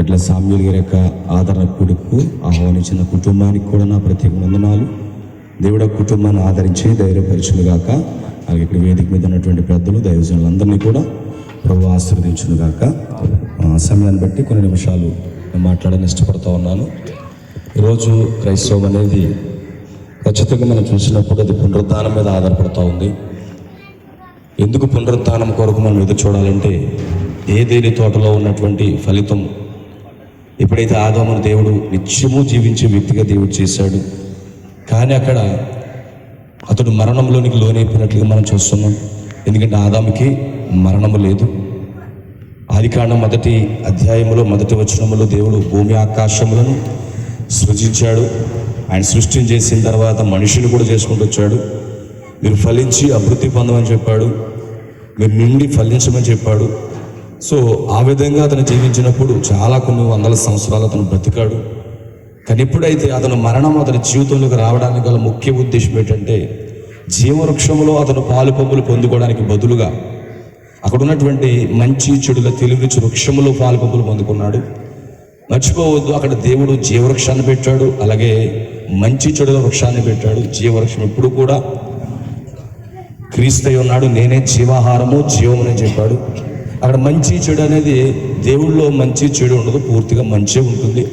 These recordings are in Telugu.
అట్లా సామ్యుల్ గారి యొక్క ఆదరణ కొడుకు ఆహ్వానించిన కుటుంబానికి కూడా నా ప్రత్యేక వందనాలు. దేవుడు కుటుంబాన్ని ఆదరించి ధైర్యపరచునుగాక. అలాగే ఇక్కడ వేదిక మీద ఉన్నటువంటి పెద్దలు దైవజనులందరినీ కూడా ప్రభు ఆశీర్వదించునుగాక సమయాన్ని బట్టి కొన్ని నిమిషాలు నేను మాట్లాడని ఇష్టపడుతూ ఉన్నాను. ఈరోజు క్రైస్తవం అనేది ఖచ్చితంగా మనం చూసినప్పుడు అది పునరుద్ధానం మీద ఆధారపడుతూ ఉంది. ఎందుకు పునరుత్థానం కొరకు మనం ఎదురు చూడాలంటే ఏ దేని తోటలో ఉన్నటువంటి ఫలితం ఎప్పుడైతే ఆదామును దేవుడు నిత్యము జీవించే వ్యక్తిగా దేవుడు చేశాడు కానీ అక్కడ అతడు మరణంలోనికి లోనైపోయినట్లుగా మనం చూస్తున్నాం. ఎందుకంటే ఆదాముకి మరణము లేదు. ఆదికాండం మొదటి అధ్యాయములో మొదటి వచనములో దేవుడు భూమి ఆకాశములను సృజించాడు. ఆయన సృష్టిని చేసిన తర్వాత మనుషులు కూడా చేసుకుంటూ వచ్చాడు. మీరు ఫలించి అభివృద్ధి పొందమని చెప్పాడు. మీరు నిండి ఫలించమని చెప్పాడు. సో ఆ విధంగా అతను జీవించినప్పుడు చాలా కొన్ని వందల సంవత్సరాలు అతను బ్రతికాడు. కానీ ఎప్పుడైతే అతను మరణం అతని జీవితంలోకి రావడానికి గల ముఖ్య ఉద్దేశం ఏంటంటే జీవవృక్షంలో అతను పాలు పంపులు పొందుకోవడానికి బదులుగా అక్కడ ఉన్నటువంటి మంచి చెడుల తెలివిచ్చి వృక్షములో పాలు పంపులు పొందుకున్నాడు. మర్చిపోవద్దు అక్కడ దేవుడు జీవవృక్షాన్ని పెట్టాడు అలాగే మంచి చెడుల వృక్షాన్ని పెట్టాడు. జీవవృక్షం ఎప్పుడు కూడా క్రీస్తై ఉన్నాడు నేనే జీవాహారము జీవమని చెప్పాడు. అక్కడ మంచి చెడు అనేది దేవుళ్ళలో మంచి చెడు ఉండదు పూర్తిగా మంచి ఉంటుంది.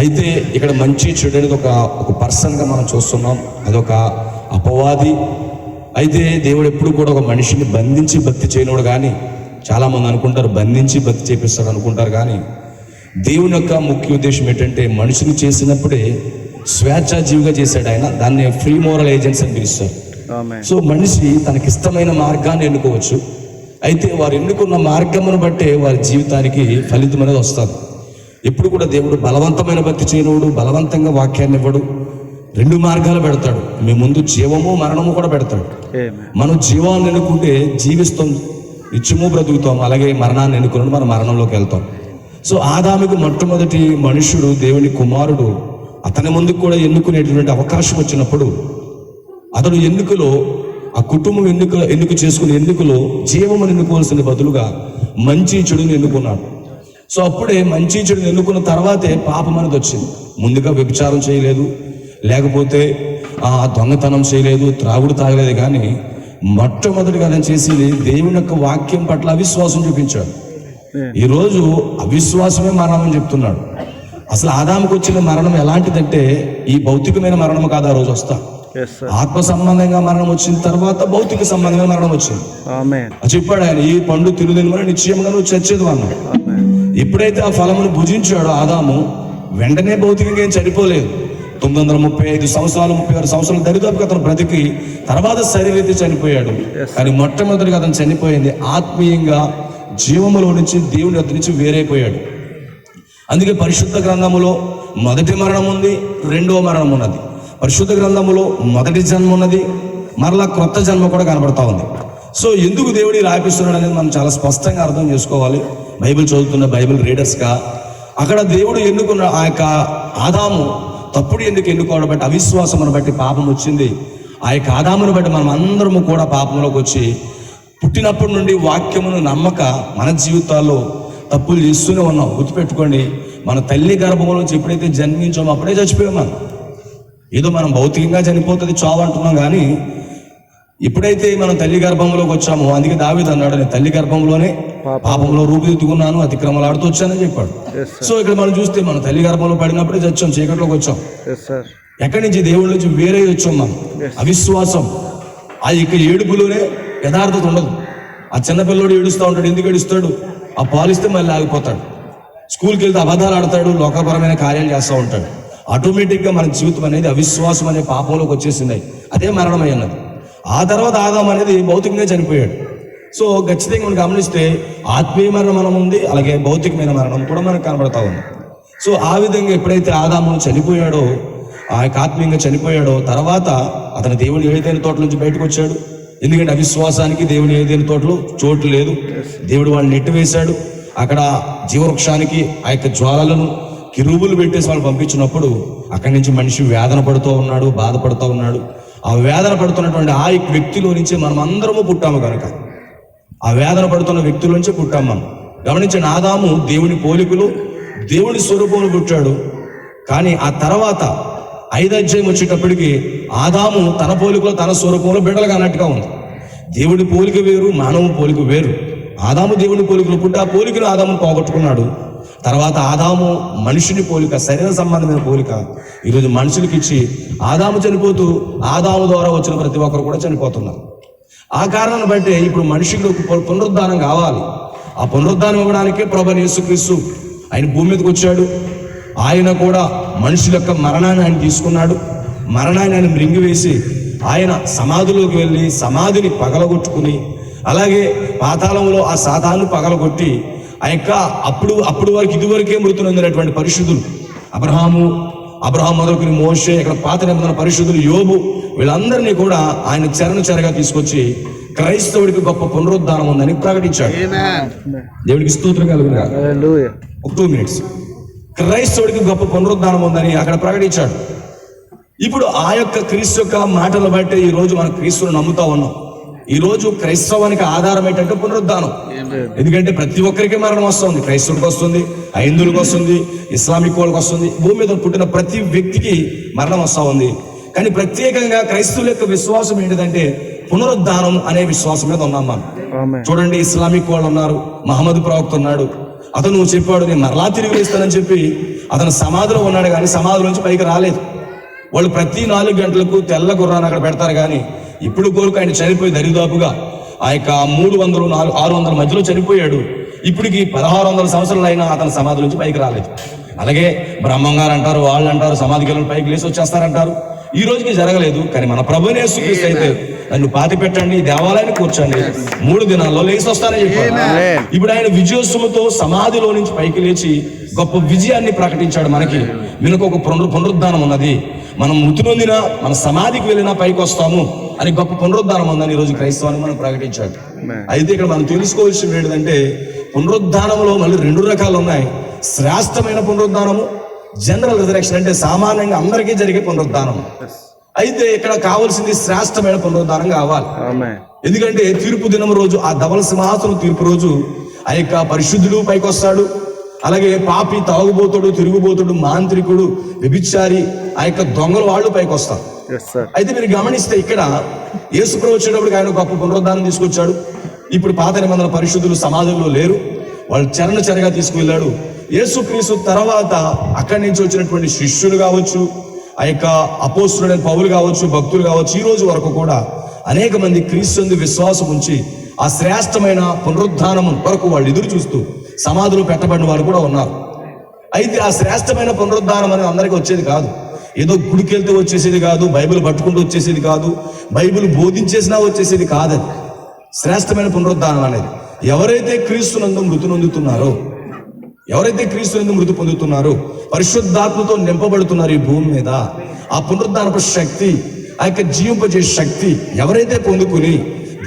అయితే ఇక్కడ మంచి చెడు అనేది ఒక ఒక పర్సన్గా మనం చూస్తున్నాం. అదొక అపవాది. అయితే దేవుడు ఎప్పుడు కూడా ఒక మనిషిని బంధించి భక్తి చేయనోడు కానీ చాలామంది అనుకుంటారు బంధించి భక్తి చేపిస్తాడు అనుకుంటారు కానీ దేవుని యొక్క ముఖ్య ఉద్దేశం ఏంటంటే మనిషిని చేసినప్పుడే స్వేచ్ఛాజీవిగా చేశాడు ఆయన. దాన్ని ఫ్రీ మోరల్ ఏజెన్సీ అని పిలుస్తారు. సో మనిషి తనకిష్టమైన మార్గాన్ని ఎన్నుకోవచ్చు. అయితే వారు ఎన్నుకున్న మార్గమును బట్టే వారి జీవితానికి ఫలితం అనేది వస్తుంది. ఎప్పుడు కూడా దేవుడు బలవంతమైన భక్తి చేయనోడు బలవంతంగా వాక్యాన్ని ఇవ్వడు. రెండు మార్గాలు పెడతాడు. మీ ముందు జీవము మరణము కూడా పెడతాడు. మనం జీవాన్ని ఎన్నుకుంటే జీవిస్తాం. నిత్యము బ్రతుకుతాం. అలాగే మరణాన్ని ఎన్నుకున్నప్పుడు మనం మరణంలోకి వెళ్తాం. సో ఆదాముకు మొట్టమొదటి మనుషుడు దేవుని కుమారుడు అతని ముందుకు కూడా ఎన్నుకునేటువంటి అవకాశం వచ్చినప్పుడు అతడు ఎన్నికలో ఆ కుటుంబం ఎన్నిక ఎన్నిక చేసుకునే ఎన్నికలో జీవమును ఎన్నుకోవాల్సిన బదులుగా మంచి చెడుని ఎన్నుకున్నాడు. సో అప్పుడే మంచి చెడుని ఎన్నుకున్న తర్వాతే పాపం అనేది వచ్చింది. ముందుగా వ్యభిచారం చేయలేదు. లేకపోతే ఆ దొంగతనం చేయలేదు త్రాగుడు తాగలేదు కానీ మొట్టమొదటిగా అతను చేసేది దేవుని యొక్క వాక్యం పట్ల అవిశ్వాసం చూపించాడు. ఈరోజు అవిశ్వాసమే మరణం అని చెప్తున్నాడు. అసలు ఆదాముకు వచ్చిన మరణం ఎలాంటిదంటే ఈ భౌతికమైన మరణం కాదు ఆ రోజు వస్తా. ఆత్మ సంబంధంగా మరణం వచ్చిన తర్వాత భౌతిక సంబంధంగా మరణం వచ్చింది. చెప్పాడు ఆయన ఈ పండు తిరుదినమని నిశ్చయంగా నువ్వు చచ్చేది ఆమెన్ ఎప్పుడైతే ఆ ఫలమును భుజించాడో ఆదాము వెంటనే భౌతికంగా ఏం చనిపోలేదు. తొమ్మిది వందల ముప్పై ఐదు సంవత్సరాలు ముప్పై ఆరు సంవత్సరాలు దరిదాపుగా అతను బ్రతికి తర్వాత శరీరైతే చనిపోయాడు. కానీ మొట్టమొదటిగా అతను చనిపోయింది ఆత్మీయంగా జీవములో నుంచి దేవుని వద్ద నుంచి వేరైపోయాడు. అందుకే పరిశుద్ధ గ్రంథములో మొదటి మరణం ఉంది రెండవ మరణం ఉన్నది. పరిశుద్ధ గ్రంథములో మొదటి జన్మ ఉన్నది మరలా క్రొత్త జన్మ కూడా కనబడతా ఉంది. సో ఎందుకు దేవుడి రాపిస్తున్నాడు అనేది మనం చాలా స్పష్టంగా అర్థం చేసుకోవాలి. బైబిల్ చదువుతున్న బైబిల్ రీడర్స్గా అక్కడ దేవుడు ఎన్నుకున్న ఆ యొక్క ఆదాము తప్పుడు ఎందుకు ఎన్నుకోవడం బట్టి అవిశ్వాసమును బట్టి పాపం వచ్చింది. ఆ యొక్క ఆదామును బట్టి మనం అందరము కూడా పాపంలోకి వచ్చి పుట్టినప్పటి నుండి వాక్యమును నమ్మక మన జీవితాల్లో తప్పులు చేస్తూనే ఉన్నాం. గుర్తుపెట్టుకోండి మన తల్లి గర్భంలో నుంచి ఎప్పుడైతే జన్మించామో అప్పుడే చచ్చిపోయాం మనం. ఏదో మనం భౌతికంగా చనిపోతుంది చావు అంటున్నాం కానీ ఎప్పుడైతే మనం తల్లి గర్భంలోకి వచ్చామో అందుకే దావిది అన్నాడు నేను తల్లి గర్భంలోనే పాపంలో రూపుదిద్దుకున్నాను అతిక్రమలాడుతూ వచ్చానని చెప్పాడు. సో ఇక్కడ మనం చూస్తే మనం తల్లి గర్భంలో పడినప్పుడే చచ్చాం చీకట్లోకి వచ్చాం. ఎక్కడి నుంచి దేవుడి నుంచి వేరే వచ్చాం మనం? అవిశ్వాసం. ఆ యొక్క ఏడుపులోనే యథార్థత ఉండదు. ఆ చిన్నపిల్లడు ఏడుస్తూ ఉంటాడు ఎందుకు ఏడుస్తాడు? ఆ పాలిస్తే మళ్ళీ ఆగిపోతాడు. స్కూల్కి వెళ్తే అబద్ధాలు ఆడతాడు లోకపరమైన కార్యాలు చేస్తూ ఉంటాడు. ఆటోమేటిక్గా మన జీవితం అనేది అవిశ్వాసం అనే పాపంలోకి వచ్చేసింది. అదే మరణమై ఉన్నది ఆ తర్వాత ఆదాం అనేది భౌతికంగా చనిపోయాడు. సో ఖచ్చితంగా మనం గమనిస్తే ఆత్మీయ మరణం ఉంది అలాగే భౌతికమైన మరణం కూడా మనకు కనబడతా ఉంది. సో ఆ విధంగా ఎప్పుడైతే ఆదాము చనిపోయాడో ఆ యొక్క ఆత్మీయంగా చనిపోయాడో తర్వాత అతను దేవుని ఏదైనా తోట నుంచి బయటకు వచ్చాడు. ఎందుకంటే అవిశ్వాసానికి దేవుని ఏదైనా తోటలో చోటు లేదు. దేవుడు వాళ్ళని నెట్టివేశాడు. అక్కడ జీవవృక్షానికి ఆ యొక్క జ్వాలలను కిరువులు పెట్టేసి వాళ్ళు పంపించినప్పుడు అక్కడి నుంచి మనిషి వేదన పడుతూ ఉన్నాడు బాధపడుతూ ఉన్నాడు. ఆ వేదన పడుతున్నటువంటి ఆ యొక్క వ్యక్తిలో నుంచి మనం అందరము పుట్టాము కనుక ఆ వేదన పడుతున్న వ్యక్తుల నుంచి పుట్టాం మనం. గమనించిన ఆదాము దేవుని పోలికలు దేవుని స్వరూపంలో పుట్టాడు. కానీ ఆ తర్వాత ఐదధ్యాయం వచ్చేటప్పటికి ఆదాము తన పోలికలో తన స్వరూపంలో బిడ్డలుగా అన్నట్టుగా ఉంది. దేవుడి పోలిక వేరు మానవ పోలిక వేరు. ఆదాము దేవుని పోలికలు పుట్టి ఆ పోలికలు ఆదామును పోగొట్టుకున్నాడు. తర్వాత ఆదాము మనిషిని పోలిక శరీర సంబంధమైన పోలిక. ఈరోజు మనుషులకి ఇచ్చి ఆదాము చనిపోతూ ఆదాము ద్వారా వచ్చిన ప్రతి ఒక్కరు కూడా చనిపోతున్నారు. ఆ కారణాన్ని బట్టి ఇప్పుడు మనిషికి పు- పునరుద్ధానం కావాలి. ఆ పునరుద్ధానం ఇవ్వడానికే ప్రభు యేసుక్రీస్తు ఆయన భూమి మీదకి వచ్చాడు. ఆయన కూడా మనుషుల యొక్క మరణాన్ని ఆయన తీసుకున్నాడు. మరణాన్ని ఆయన మృంగివేసి ఆయన సమాధిలోకి వెళ్ళి సమాధిని పగలగొట్టుకుని అలాగే పాతాళంలో ఆ సాధాన్ని పగలగొట్టి ఆ యొక్క అప్పుడు అప్పుడు వరకు ఇదివరకే మృతి నొందినటువంటి పరిశుద్ధులు. అబ్రహాము అబ్రహాం మొదలుకుని మోషే ఇక్కడ పాత నిబంధన పరిశుద్ధులు యోబు వీళ్ళందరినీ కూడా ఆయన చరణ చెరగా తీసుకొచ్చి క్రైస్తవుడికి గొప్ప పునరుద్ధానం ఉందని ప్రకటించాడు. దేవుడికి స్తోత్రం కలుగుగా Hallelujah. ఒక టూ మినిట్స్ క్రైస్తవుడికి గొప్ప పునరుద్ధానం ఉందని అక్కడ ప్రకటించాడు. ఇప్పుడు ఆ యొక్క క్రీస్తు యొక్క మాటలు బట్టి ఈ రోజు మనం క్రీస్తుని నమ్ముతా ఉన్నాం. ఈ రోజు క్రైస్తవానికి ఆధారం ఏంటంటే పునరుద్ధానం. ఎందుకంటే ప్రతి ఒక్కరికి మరణం వస్తుంది. క్రైస్తవుడికి వస్తుంది హైందువులకు వస్తుంది ఇస్లామిక్ వాళ్ళకి వస్తుంది. భూమి మీద పుట్టిన ప్రతి వ్యక్తికి మరణం వస్తా ఉంది. కానీ ప్రత్యేకంగా క్రైస్తవుల యొక్క విశ్వాసం ఏంటిదంటే పునరుద్ధానం అనే విశ్వాసం మీద ఉన్నాం మనం. చూడండి ఇస్లామిక్ వాళ్ళు ఉన్నారు మహమ్మద్ ప్రవక్త ఉన్నాడు. అతను చెప్పాడు నేను మరలా తిరిగి వేస్తానని చెప్పి అతను సమాధిలో ఉన్నాడు కానీ సమాధి నుంచి పైకి రాలేదు. వాళ్ళు ప్రతి నాలుగు గంటలకు తెల్ల గుర్రాన్ని అక్కడ పెడతారు కానీ ఇప్పుడు కోరుకు ఆయన చనిపోయి దరిదాపుగా ఆ యొక్క మూడు వందలు నాలుగు ఆరు వందల మధ్యలో చనిపోయాడు. ఇప్పటికి పదహారు వందల సంవత్సరాలు అయినా అతని సమాధి నుంచి పైకి రాలేదు. అలాగే బ్రహ్మంగారు అంటారు వాళ్ళు అంటారు సమాధికి వెళ్ళిన పైకి లేచి వచ్చేస్తారంటారు. ఈ రోజుకి జరగలేదు కానీ మన ప్రభుని యేసుక్రీస్తు అయితే నన్ను పాతి పెట్టండి దేవాలయాన్ని కూర్చోండి మూడు దినాల్లో లేచి వస్తానని Amen. ఇప్పుడు ఆయన విజయోత్సవంతో సమాధిలో నుంచి పైకి లేచి గొప్ప విజయాన్ని ప్రకటించాడు మనకి. వెనుక ఒక పునరు పునరుద్ధానం ఉన్నది. మనం మృతి నొందినా మన సమాధికి వెళ్ళినా పైకి వస్తాము అని గొప్ప పునరుద్ధానం ఉందని ఈ రోజు క్రైస్తవాన్ని మనం ప్రకటించాడు. అయితే ఇక్కడ మనం తెలుసుకోవాల్సింది ఏంటంటే పునరుద్ధానంలో మళ్ళీ రెండు రకాలు ఉన్నాయి. శ్రేష్టమైన పునరుద్ధానము జనరల్ రిజరెక్షన్ అంటే సామాన్యంగా అందరికీ జరిగే పునరుద్ధానం. అయితే ఇక్కడ కావాల్సింది శ్రేష్టమైన పునరుద్ధానం కావాలి. ఎందుకంటే తీర్పు దినం రోజు ఆ ధవల సింహాసనం తీర్పు రోజు ఆ యొక్క పరిశుద్ధుడు పైకి వస్తాడు అలాగే పాపి తాగుబోతుడు తిరుగుబోతుడు మాంత్రికుడు వ్యభిచారి ఆ యొక్క దొంగలు వాళ్ళు పైకి వస్తారు. అయితే మీరు గమనిస్తే ఇక్కడ యేసుప్రభు వచ్చేటప్పుడు ఆయన గొప్ప పునరుద్ధానం తీసుకొచ్చాడు. ఇప్పుడు పాత నిబంధన పరిశుద్ధులు సమాధుల్లో లేరు. వాళ్ళు చరణ చెరగా తీసుకువెళ్ళాడు. యేసుక్రీస్తు తర్వాత అక్కడి నుంచి వచ్చినటువంటి శిష్యులు కావచ్చు ఆ యొక్క అపోస్తులైన పౌలు కావచ్చు భక్తులు కావచ్చు ఈ రోజు వరకు కూడా అనేక మంది క్రీస్తు విశ్వాసం ఉంచి ఆ శ్రేష్టమైన పునరుద్ధానం వరకు వాళ్ళు ఎదురు చూస్తూ సమాధులు పెట్టబడిన వారు కూడా ఉన్నారు. అయితే ఆ శ్రేష్టమైన పునరుద్ధానం అనేది అందరికీ వచ్చేది కాదు. ఏదో గుడికి వెళ్తే వచ్చేసేది కాదు బైబిల్ పట్టుకుంటూ వచ్చేసేది కాదు బైబిల్ బోధించేసినా వచ్చేసేది కాదని శ్రేష్టమైన పునరుద్ధానం అనేది. ఎవరైతే క్రీస్తునందు మృతి నొందుతున్నారో ఎవరైతే క్రీస్తునందు మృతి పొందుతున్నారో పరిశుద్ధాత్మతో నింపబడుతున్నారు ఈ భూమి మీద ఆ పునరుద్ధానపు శక్తి ఆ యొక్క జీవింపజే శక్తి ఎవరైతే పొందుకుని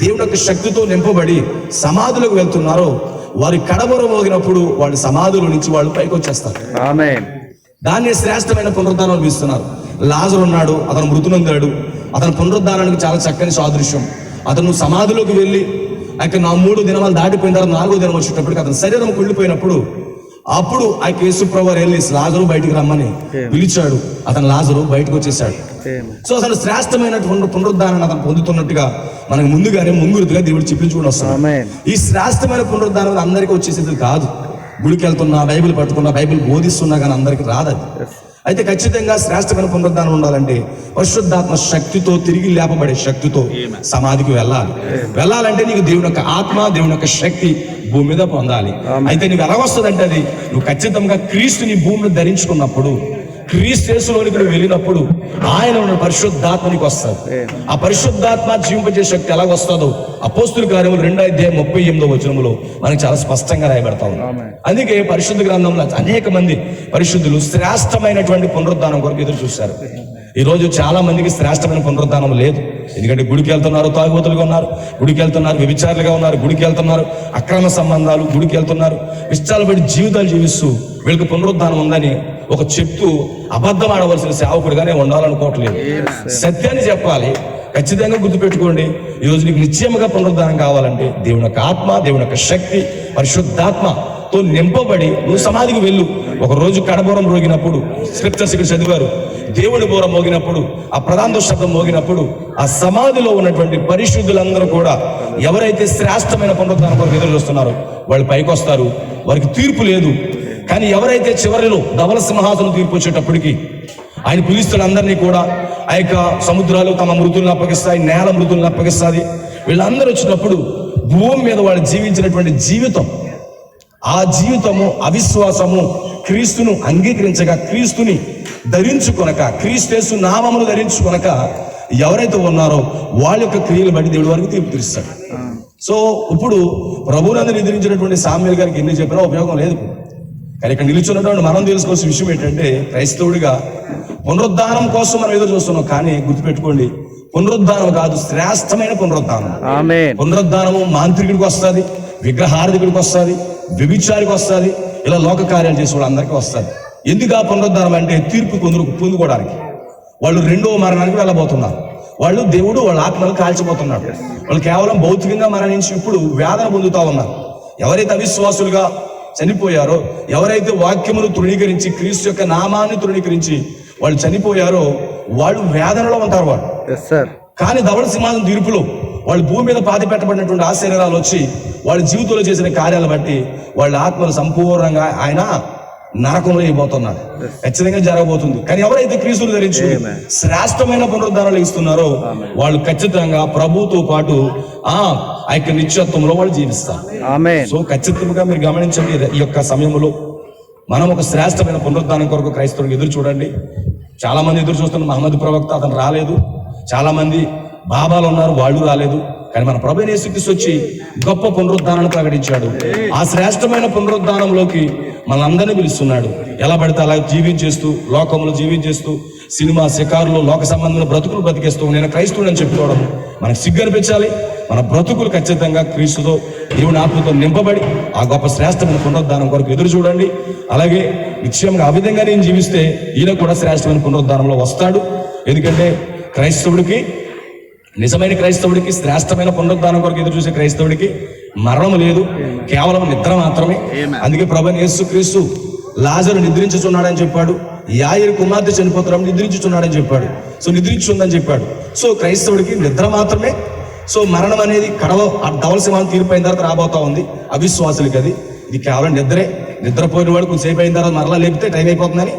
దేవుని యొక్క శక్తితో నింపబడి సమాధులకు వెళ్తున్నారో వారి కడబర మోగినప్పుడు వాళ్ళ సమాధుల నుంచి వాళ్ళు పైకి వచ్చేస్తారు. దాన్ని శ్రేష్టమైన పునరుద్ధానం ఇస్తున్నారు లాజరు ఉన్నాడు అతను మృతి నొందాడు అతని పునరుద్ధానానికి చాలా చక్కని సాదృశ్యం. అతను సమాధిలోకి వెళ్ళి అయితే నా మూడు దినమాలు దాటిపోయిన తర్వాత నాలుగో దినం వచ్చేటప్పటికి అతని శరీరం కుళ్ళిపోయినప్పుడు అప్పుడు ఆ కేసుప్రభు వెళ్ళి లాజరు బయటికి రమ్మని పిలిచాడు. అతను లాజరు బయటకు వచ్చేసాడు. సో అసలు శ్రేష్టమైనటువంటి పునరుద్ధానాన్ని అతను పొందుతున్నట్టుగా మనకు ముందుగానే ముంగురుతుగా దేవుడు చెప్పించుకుని Amen. ఈ శ్రేష్టమైన పునరుద్ధానం అందరికీ వచ్చేసేది కాదు. గుడికి వెళ్తున్నా బైబిల్ పట్టుకున్నా బైబిల్ బోధిస్తున్నా కానీ అందరికీ రాదు అది. అయితే ఖచ్చితంగా శ్రేష్టమైన పునరుద్ధానం ఉండాలంటే పరిశుద్ధాత్మ శక్తితో తిరిగి లేపబడే శక్తితో సమాధికి వెళ్ళాలి. వెళ్ళాలంటే నీకు దేవుని యొక్క ఆత్మ దేవుని యొక్క శక్తి భూమి మీద పొందాలి. అయితే నీకు ఎలా వస్తుందంటే అది? నువ్వు ఖచ్చితంగా క్రీస్తుని భూమిని ధరించుకున్నప్పుడు క్రీస్తు యేసులోనికి నువ్వు వెళ్ళినప్పుడు ఆయన ఉన్న పరిశుద్ధాత్మ నీకు వస్తుంది ఆ పరిశుద్ధాత్మ జీవింపజే శక్తి ఎలా వస్తుందో అపోస్తుల కార్యములు రెండో అధ్యాయం ముప్పై ఎనిమిదో వచనములో మనకి చాలా స్పష్టంగా రాయబడతా ఉంది. అందుకే పరిశుద్ధ గ్రంథంలో అనేక మంది పరిశుద్ధులు శ్రేష్టమైనటువంటి పునరుద్ధానం కొరకు ఎదురు చూశారు. ఈ రోజు చాలా మందికి శ్రేష్టమైన పునరుద్ధానం లేదు. ఎందుకంటే గుడికి వెళ్తున్నారు తాగుబోతులుగా ఉన్నారు గుడికి వెళ్తున్నారు వ్యభిచారులుగా ఉన్నారు గుడికి వెళ్తున్నారు అక్రమ సంబంధాలు గుడికి వెళ్తున్నారు ఇష్టాలు పడి జీవితాలు జీవిస్తూ వీళ్ళకి పునరుద్ధానం ఉందని ఒక చెప్తూ అబద్ధం ఆడవలసిన సేవకుడిగానే ఉండాలనుకోవట్లేదు. సత్యాన్ని చెప్పాలి. ఖచ్చితంగా గుర్తుపెట్టుకోండి. ఈ రోజు నీకు నిశ్చయముగా పునరుద్ధానం కావాలంటే దేవుని యొక్క ఆత్మ దేవుని యొక్క శక్తి పరిశుద్ధాత్మతో నింపబడి నువ్వు సమాధికి వెళ్ళు. ఒక రోజు కడబోరం రోగినప్పుడు స్క్రిప్చర్స్ ఇక్కడ చదివారు. దేవుడి బోర మోగినప్పుడు ఆ ప్రధాన శబ్దం మోగినప్పుడు ఆ సమాధిలో ఉన్నటువంటి పరిశుద్ధులందరూ కూడా ఎవరైతే శ్రేష్టమైన పునరుద్ధానం కొరకు ఎదురు చూస్తున్నారో వాళ్ళు పైకి వస్తారు. వారికి తీర్పు లేదు. కానీ ఎవరైతే చివరిలో ధవల సింహాసనం తీర్పు వచ్చేటప్పటికి ఆయన పిలుస్తున్న అందరినీ కూడా ఆ యొక్క సముద్రాలు తమ మృతులను అప్పగిస్తాయి నేల మృతులను అప్పగిస్తుంది వీళ్ళందరూ వచ్చినప్పుడు భూమి మీద వాళ్ళు జీవించినటువంటి జీవితం ఆ జీవితము అవిశ్వాసము క్రీస్తును అంగీకరించగా క్రీస్తుని ధరించుకొనక క్రీస్తేసు నామమును ధరించుకొనక ఎవరైతే ఉన్నారో వాళ్ళ యొక్క క్రియలు బట్టి దేవుడి వరకు తీర్పు తీరుస్తాడు. సో ఇప్పుడు ప్రభునందు నిద్రించినటువంటి సామ్యుల్ గారికి ఎన్ని చెప్పినా ఉపయోగం లేదు. ఇప్పుడు. కానీ ఇక్కడ నిలుచున్నటువంటి మనం తెలుసుకోవాల్సిన విషయం ఏంటంటే క్రైస్తవుడిగా పునరుద్ధానం కోసం మనం ఎదురు చూస్తున్నాం కానీ గుర్తుపెట్టుకోండి పునరుద్ధానం కాదు శ్రేష్టమైన పునరుద్ధానం. పునరుద్ధానము మాంత్రికుడికి వస్తుంది విగ్రహారధికుడికి వస్తుంది వ్యభిచారికి వస్తుంది ఇలా లోక కార్యాలు చేసే వాళ్ళందరికీ వస్తుంది. ఎందుకు ఆ పునరుద్ధానం అంటే తీర్పు పొందు పొందుకోవడానికి. వాళ్ళు రెండో మరణానికి వెళ్ళబోతున్నారు. వాళ్ళు దేవుడు వాళ్ళ ఆత్మలు కాల్చిపోతున్నాడు. వాళ్ళు కేవలం భౌతికంగా మరణించి ఇప్పుడు వేదన పొందుతా ఉన్నారు. ఎవరైతే అవిశ్వాసులుగా చనిపోయారో ఎవరైతే వాక్యమును తృణీకరించి క్రీస్తు యొక్క నామాన్ని తృణీకరించి వాళ్ళు చనిపోయారో వాళ్ళు వేదనలో ఉంటారు వాళ్ళు. కానీ ధవళ సింహాసనం తీర్పులో వాళ్ళు భూమి మీద పాతి పెట్టబడినటువంటి ఆశీర్వాదాలు వచ్చి వాళ్ళ జీవితంలో చేసిన కార్యాలు బట్టి వాళ్ళ ఆత్మలు సంపూర్ణంగా ఆయన నరకంలో అయిపోతున్నాడు ఖచ్చితంగా జరగబోతుంది. కానీ ఎవరైతే క్రీస్తులు ధరించి. శ్రేష్టమైన పునరుద్ధారాలు ఇస్తున్నారో వాళ్ళు ఖచ్చితంగా ప్రభుతో పాటు ఆ ఆ యొక్క నిత్యత్వంలో వాళ్ళు జీవిస్తారు. సో ఖచ్చితంగా మీరు గమనించండి ఈ యొక్క సమయంలో మనం ఒక శ్రేష్టమైన పునరుద్ధానం కొరకు క్రైస్తవులకు ఎదురు చూడండి. చాలా మంది ఎదురు చూస్తున్న మహమ్మద్ ప్రవక్త అతను రాలేదు. చాలా మంది బాబాలు ఉన్నారు వాళ్ళు రాలేదు. కానీ మన ప్రభు యేసుక్రీస్తు వచ్చి గొప్ప పునరుద్ధానాన్ని ప్రకటించాడు. ఆ శ్రేష్టమైన పునరుద్ధానంలోకి మనందరినీ పిలుస్తున్నాడు. ఎలా పడితే అలా జీవించేస్తూ లోకంలో జీవించేస్తూ సినిమా శికారులు లోక సంబంధమైన బ్రతుకులు బ్రతికేస్తూ నేను క్రైస్తవుడు అని చెప్పుకోవడం మనకు సిగ్గు అనిపించాలి. మన బ్రతుకులు ఖచ్చితంగా క్రీస్తుతో దేవుని ఆత్మతో నింపబడి ఆ గొప్ప శ్రేష్టమైన పునరుద్ధానం కొరకు ఎదురు చూడండి. అలాగే నిశ్చయంగా ఆ విధంగా నేను జీవిస్తే ఈయన కూడా శ్రేష్టమైన పునరుద్ధానంలో వస్తాడు. ఎందుకంటే క్రైస్తవుడికి నిజమైన క్రైస్తవుడికి శ్రేష్టమైన పునరుద్ధానం కొరకు ఎదురు చూసే క్రైస్తవుడికి మరణం లేదు కేవలం నిద్ర మాత్రమే. అందుకే ప్రభు యేసు క్రీస్తు లాజరు నిద్రించుచున్నాడని చెప్పాడు. యాయిరు కుమార్తె చనిపోతున్నాడు నిద్రించుచున్నాడని చెప్పాడు. సో నిద్రించుందని చెప్పాడు. సో క్రైస్తవుడికి నిద్ర మాత్రమే. సో మరణం అనేది కడవ ఆ ధవల సింహాన్ని తీరిపోయిన తర్వాత రాబోతా ఉంది. అవిశ్వాసులకి అది. ఇది కేవలం నిద్రే. నిద్రపోయిన వాడు కొంచెంసేపు అయిన తర్వాత మరలా లేపితే టైం అయిపోతుందని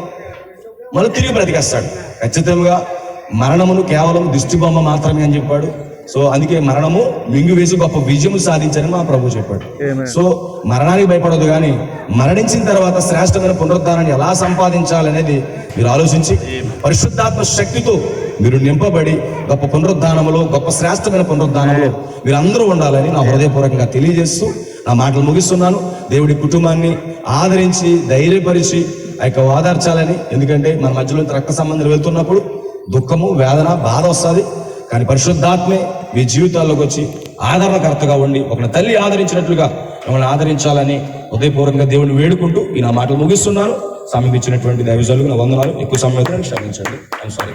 మళ్ళీ తిరిగి బ్రతికేస్తాడు. ఖచ్చితంగా మరణమును కేవలం దిష్టి బొమ్మ మాత్రమే అని చెప్పాడు. సో అందుకే మరణము మింగు వేసి గొప్ప విజయము సాధించని మా ప్రభు చెప్పాడు. సో మరణానికి భయపడదు కానీ మరణించిన తర్వాత శ్రేష్టమైన పునరుద్ధానాన్ని ఎలా సంపాదించాలనేది మీరు ఆలోచించి పరిశుద్ధాత్మ శక్తితో మీరు నింపబడి గొప్ప పునరుద్ధానములో గొప్ప శ్రేష్టమైన పునరుద్ధానంలో మీరు అందరూ ఉండాలని నా హృదయపూర్వకంగా తెలియజేస్తూ నా మాటలు ముగిస్తున్నాను. దేవుడి కుటుంబాన్ని ఆదరించి ధైర్యపరిచి ఆ యొక్క ఓదార్చాలని. ఎందుకంటే మన మధ్యలో రక్త సంబంధాలు వెళ్తున్నప్పుడు దుఃఖము వేదన బాధ వస్తుంది. కానీ పరిశుద్ధాత్మే మీ జీవితాల్లోకి వచ్చి ఆదరణకర్తగా ఉండి ఒక తల్లి ఆదరించినట్లుగా మిమ్మల్ని ఆదరించాలని హృదయపూర్వకంగా దేవుని వేడుకుంటూ ఈ నా మాటలు ముగిస్తున్నాను. సమీపించినటువంటి ఇచ్చినటువంటి నా వందనాలు. ఎక్కువ సమయం క్షమించండి. క్షమించండి సారీ